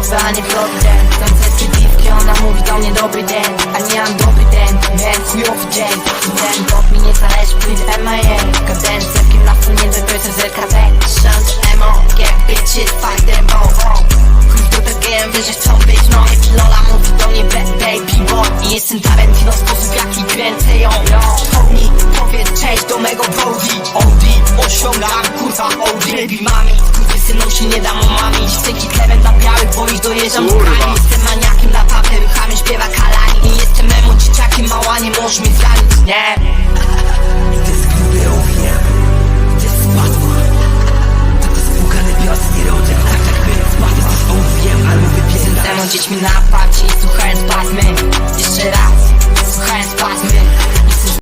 pauza, a nie flop ten Tańce przeciwki, ona mówi do mnie dobry dzień. A nie mam dobry dzień, miałem chujowy dzień. Ten pop mi nie zależy, pójdę M.I.A. Kadencję, w kim na nie dokończę zerka ten Shunt, emo, yeah, bitch shit, fight them all. Chuj do the game, wiesz, że chcą być no Jest Lola mówi do mnie bad baby boy. I jestem talent, Tarantino, sposób jaki kręcę ją. Chodni, powiedz cześć do mego brody OD, osiągam kurwa OD Baby mami, kurwy synu się nie dam o dojeżdżam z Jestem maniakiem dla papy, ruchami śpiewa kalani I jestem emo dzieciakiem, mała nie. Możesz mnie zranić, nie Ty skruby owiem Ty